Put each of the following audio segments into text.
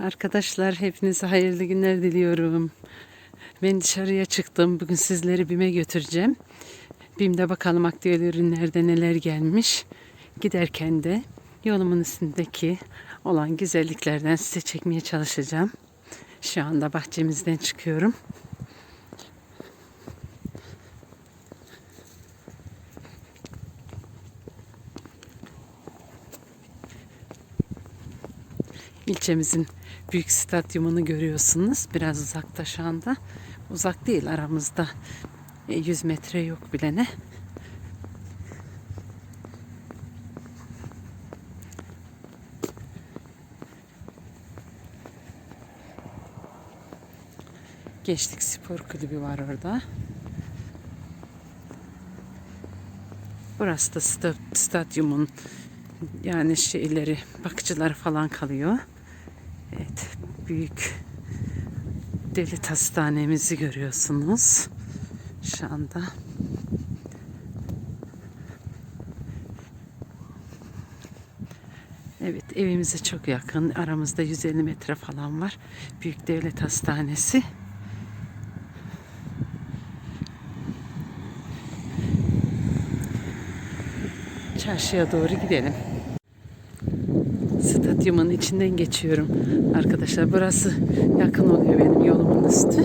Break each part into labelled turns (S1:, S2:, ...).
S1: Arkadaşlar hepinize hayırlı günler diliyorum. Ben dışarıya çıktım. Bugün sizleri BİM'e götüreceğim. BİM'de bakalım aktüel ürünlerde neler gelmiş. Giderken de yolumun üstündeki olan güzelliklerden size çekmeye çalışacağım. Şu anda bahçemizden çıkıyorum. İlçemizin büyük stadyumunu görüyorsunuz. Biraz uzakta şu. Uzak değil aramızda. E, 100 metre yok bile ne. Gençlik Spor Kulübü var orada. Burası da sta- stadyumun yani şeyleri, bakıcılar falan kalıyor. Büyük devlet hastanemizi görüyorsunuz şu anda. Evet, evimize çok yakın. Aramızda 150 metre falan var. Büyük devlet hastanesi. Çarşıya doğru gidelim stadyumun içinden geçiyorum arkadaşlar. Burası yakın oluyor benim yolumun üstü.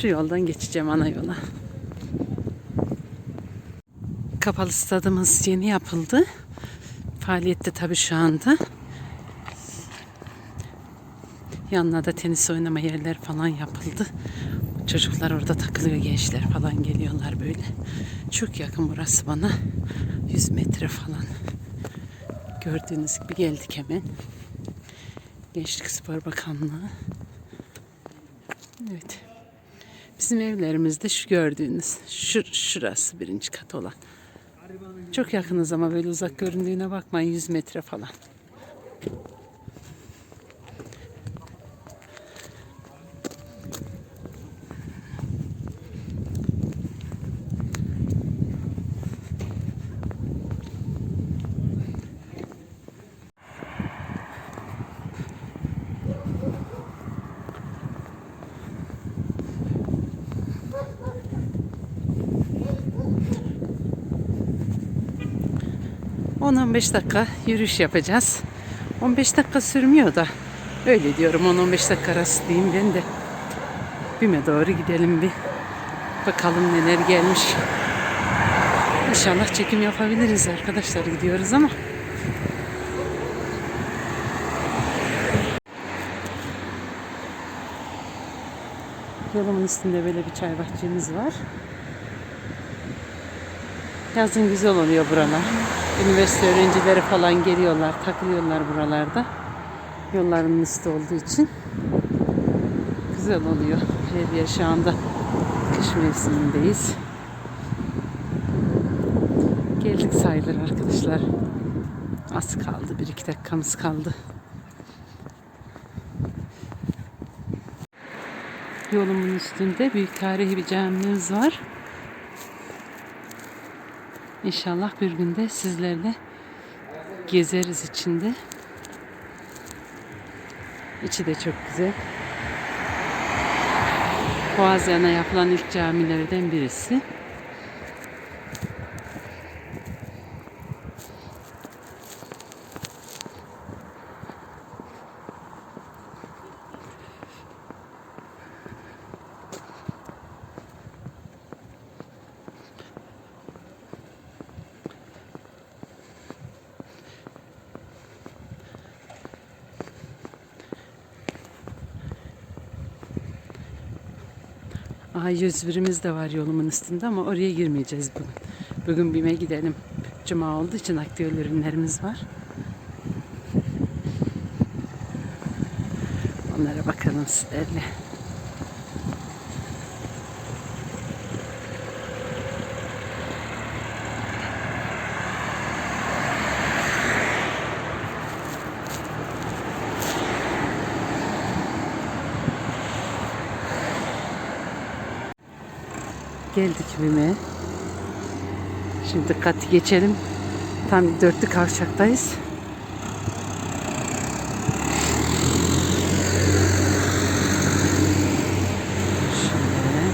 S1: Şu yoldan geçeceğim ana yola. Kapalı stadımız yeni yapıldı. Faaliyette tabii şu anda. Yanına da tenis oynama yerler falan yapıldı. Çocuklar orada takılıyor, gençler falan geliyorlar böyle. Çok yakın burası bana. 100 metre falan. Gördüğünüz gibi geldik hemen. Gençlik Spor Bakanlığı. Evet. Bizim evlerimizde şu gördüğünüz, şu, şurası birinci kat olan. Çok yakınız ama böyle uzak göründüğüne bakmayın 100 metre falan. 15 dakika yürüyüş yapacağız. 15 dakika sürmüyor da öyle diyorum 10-15 dakika arası diyeyim ben de. Bime doğru gidelim bir. Bakalım neler gelmiş. İnşallah çekim yapabiliriz arkadaşlar gidiyoruz ama. Yolumun üstünde böyle bir çay bahçemiz var. Yazın güzel oluyor buralar. Üniversite öğrencileri falan geliyorlar, takılıyorlar buralarda. Yolların üstü olduğu için. Güzel oluyor. Her yer şu anda kış mevsimindeyiz. Geldik sayılır arkadaşlar. Az kaldı. Bir iki dakikamız kaldı. Yolumun üstünde büyük tarihi bir camimiz var. İnşallah bir günde sizlerle gezeriz içinde. İçi de çok güzel. Boğaziyan'a yapılan ilk camilerden birisi. A101'imiz de var yolumun üstünde ama oraya girmeyeceğiz bugün. Bugün BİM'e gidelim. Cuma olduğu için aktüel ürünlerimiz var. Onlara bakalım sizlerle. Geldik BİM'e. Şimdi dikkatli geçelim. Tam dörtlü kavşaktayız. Şöyle.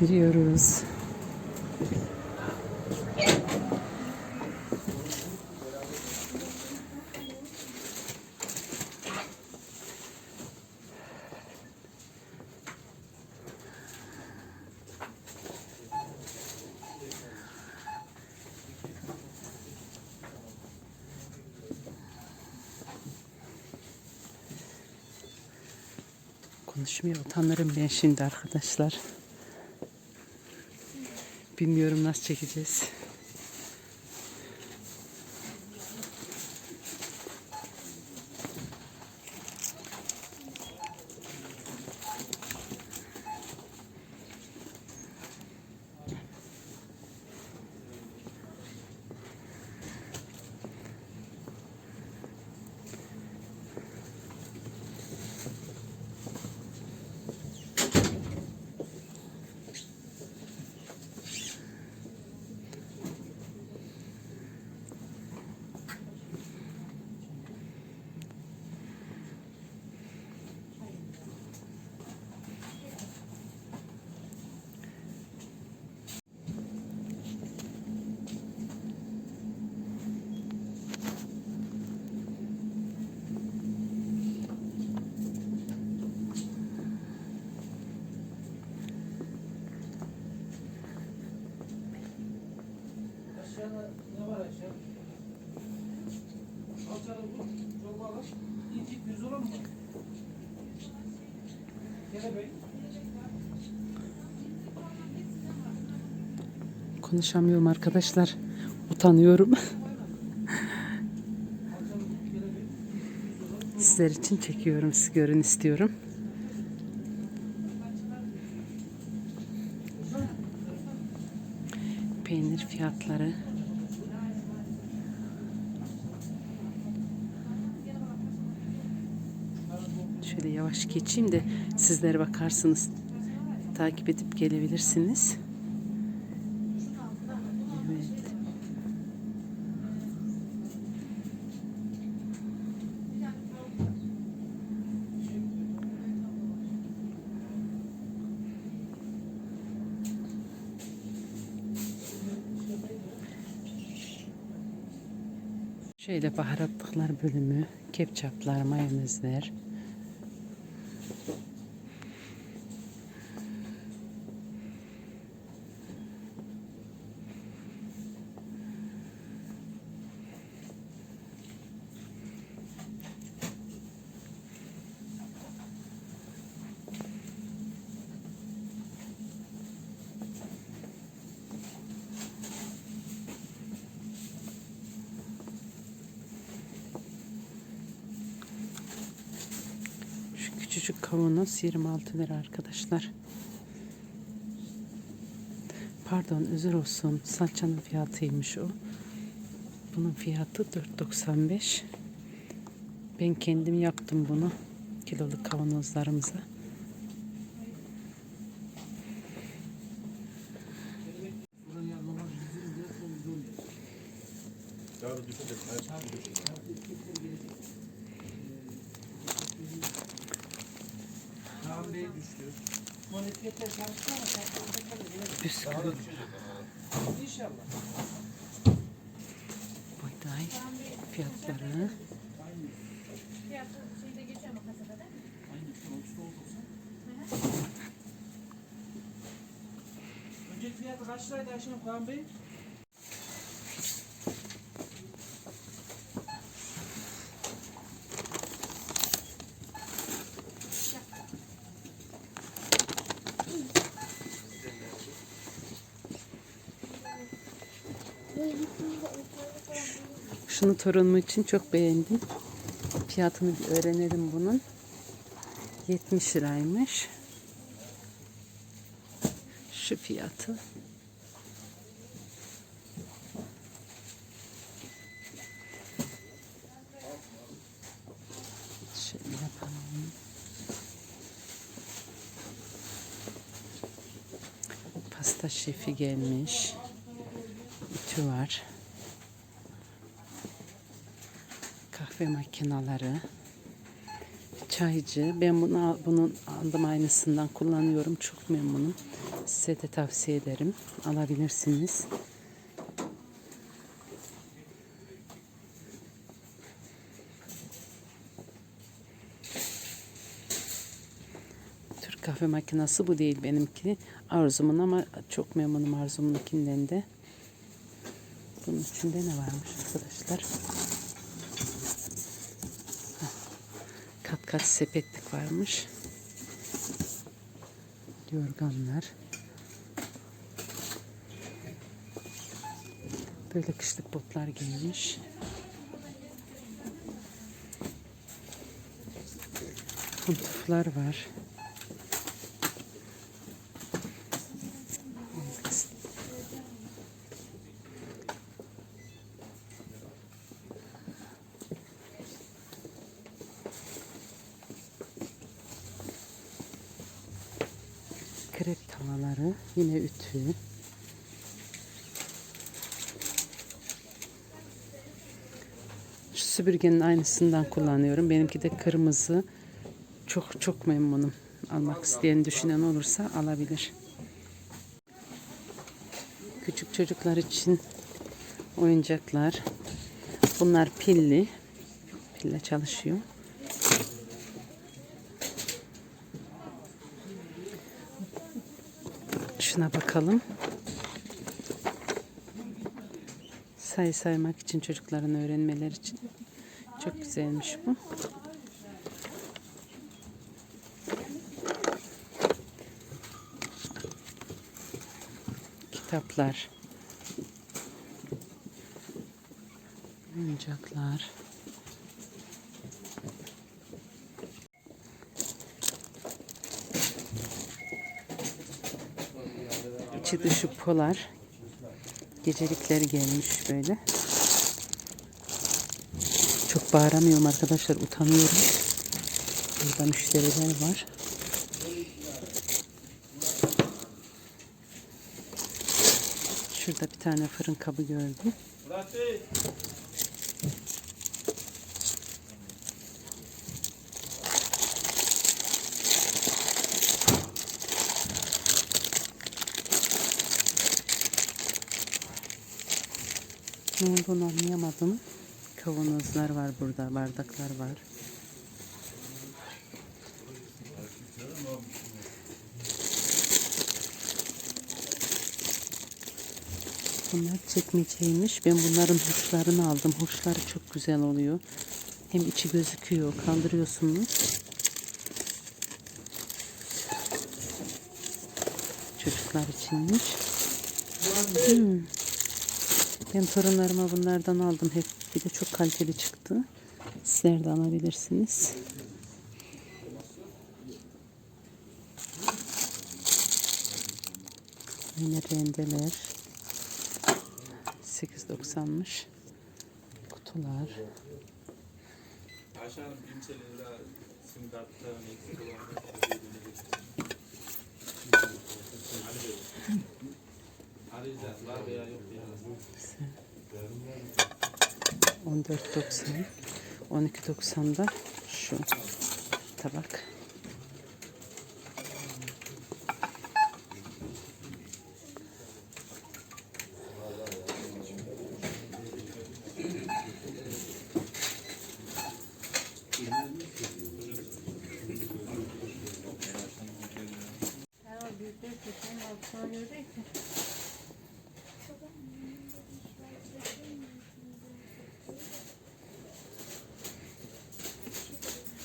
S1: Giriyoruz. Konuşmaya utanırım ben şimdi arkadaşlar. Bilmiyorum nasıl çekeceğiz. Konuşamıyorum arkadaşlar. Utanıyorum. Sizler için çekiyorum. Siz görün istiyorum. Peynir fiyatları. Şöyle yavaş geçeyim de sizlere bakarsınız. Takip edip gelebilirsiniz. Evet. Şöyle baharatlıklar bölümü, ketçaplar, mayonezler. Şu küçücük kavanoz 26 lira arkadaşlar. Pardon özür olsun. Salçanın fiyatıymış o. Bunun fiyatı 4.95. Ben kendim yaptım bunu. Kiloluk kavanozlarımıza.
S2: Bizim de çok zor. Kaan Bey düştü. Monetiyete çalıştı ama şartlarında kalır.
S1: Bisküvi,
S2: İnşallah.
S1: buğday fiyatları.
S2: Önceki fiyatı kaç liraydı Ayşem Kaan Bey?
S1: Şunu torunum için çok beğendim. Fiyatını bir öğrenelim bunun. 70 liraymış. Şu fiyatı. Şöyle yapalım. Pasta şefi gelmiş. Ütü var. Kahve makineleri. Çaycı. Ben bunu bunun aldım aynısından kullanıyorum. Çok memnunum. Size de tavsiye ederim. Alabilirsiniz. Türk kahve makinesi bu değil benimki. Arzumun ama çok memnunum Arzumun'unkinden de. Bunun içinde ne varmış arkadaşlar? Kat sepetlik varmış. Yorganlar. Böyle kışlık botlar giymiş. Kuntuflar var. Krep tavaları, yine ütü. Şu süpürgenin aynısından kullanıyorum. Benimki de kırmızı. Çok çok memnunum. Almak isteyen düşünen olursa alabilir. Küçük çocuklar için oyuncaklar. Bunlar pilli. Pille çalışıyor. Şuna bakalım. Sayı saymak için çocukların öğrenmeleri için. Çok güzelmiş bu. Kitaplar. Oyuncaklar. İçi dışı polar. Gecelikleri gelmiş böyle. Çok bağıramıyorum arkadaşlar. Utanıyorum. Burada müşteriler var. Şurada bir tane fırın kabı gördüm. Ne olduğunu anlayamadım. Kavanozlar var burada, bardaklar var. Bunlar çekmeceymiş. Ben bunların hurçlarını aldım. Hurçları çok güzel oluyor. Hem içi gözüküyor. Kaldırıyorsunuz. Çocuklar içinmiş. Hmm. Ben torunlarıma bunlardan aldım hep. Bir de çok kaliteli çıktı. Sizler de alabilirsiniz. Yine rendeler. 8.90'mış. Kutular.
S3: Ayşe Hanım Arayacağız. Var veya yok diye.
S1: 14.90 12.90'da şu tabak.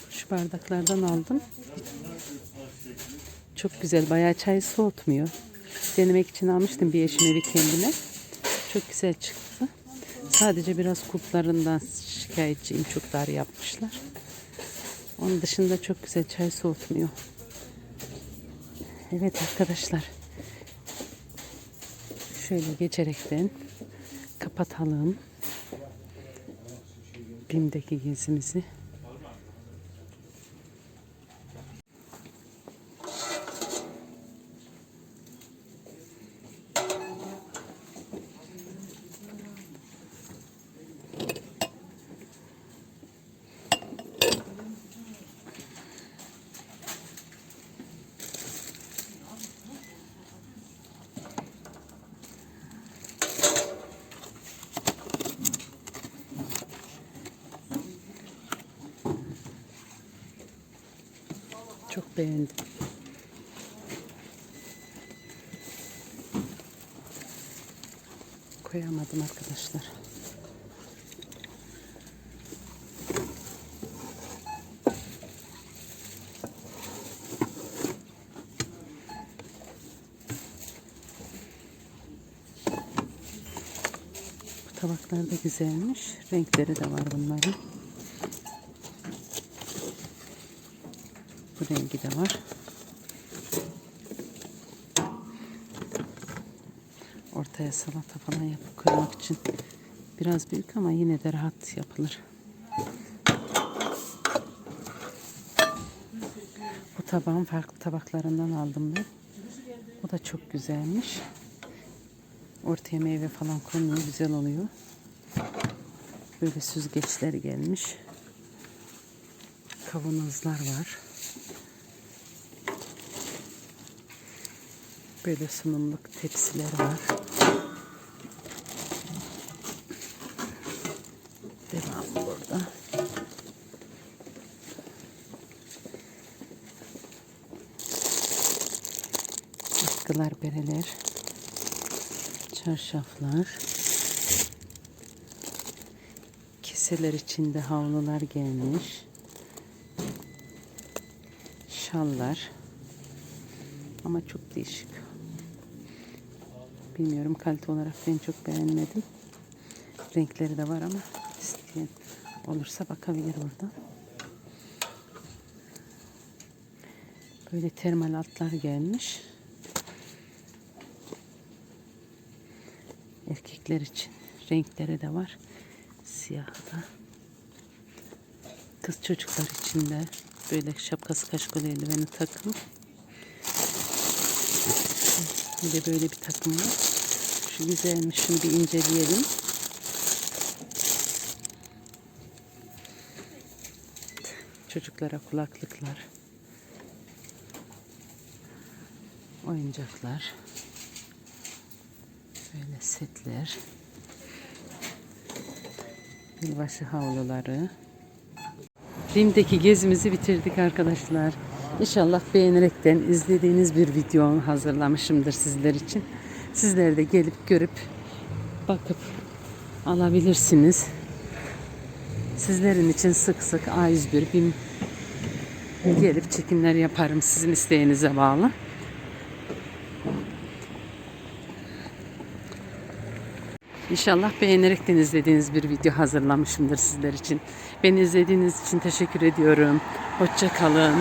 S1: Şu bardaklardan aldım. Çok güzel. Bayağı çay soğutmuyor. Denemek için almıştım bir eşime bir kendime. Çok güzel çıktı. Sadece biraz kulplarından şikayetçiyim. Çok dar yapmışlar. Onun dışında çok güzel çay soğutmuyor. Evet arkadaşlar. Şöyle geçerekten kapatalım. BİM'deki gezimizi. Çok beğendim. Koyamadım arkadaşlar. Bu tabaklar da güzelmiş. Renkleri de var bunların. Rengi de var. Ortaya salata falan yapıp koymak için biraz büyük ama yine de rahat yapılır. Bu tabağın farklı tabaklarından aldım ben. Bu da çok güzelmiş. Ortaya meyve falan konuyor. Güzel oluyor. Böyle süzgeçler gelmiş. Kavanozlar var. Böyle sunumluk tepsiler var. Devam burada. Askılar, bereler, çarşaflar, keseler içinde havlular gelmiş, şallar ama çok değişik. Bilmiyorum kalite olarak ben çok beğenmedim. Renkleri de var ama isteyen olursa bakabilir oradan. Böyle termal atlar gelmiş. Erkekler için renkleri de var. Siyah da. Kız çocuklar için de böyle şapkası kaşkolu eldiveni takım. De böyle bir takım var. Şu güzelmiş. Şunu bir inceleyelim. Çocuklara kulaklıklar. Oyuncaklar. Böyle setler. Yılbaşı havluları. Rim'deki gezimizi bitirdik arkadaşlar. İnşallah beğenerekten izlediğiniz bir video hazırlamışımdır sizler için. Sizler de gelip görüp bakıp alabilirsiniz. Sizlerin için sık sık A101 BİM gelip çekimler yaparım sizin isteğinize bağlı. İnşallah beğenerekten izlediğiniz bir video hazırlamışımdır sizler için. Beni izlediğiniz için teşekkür ediyorum. Hoşça kalın.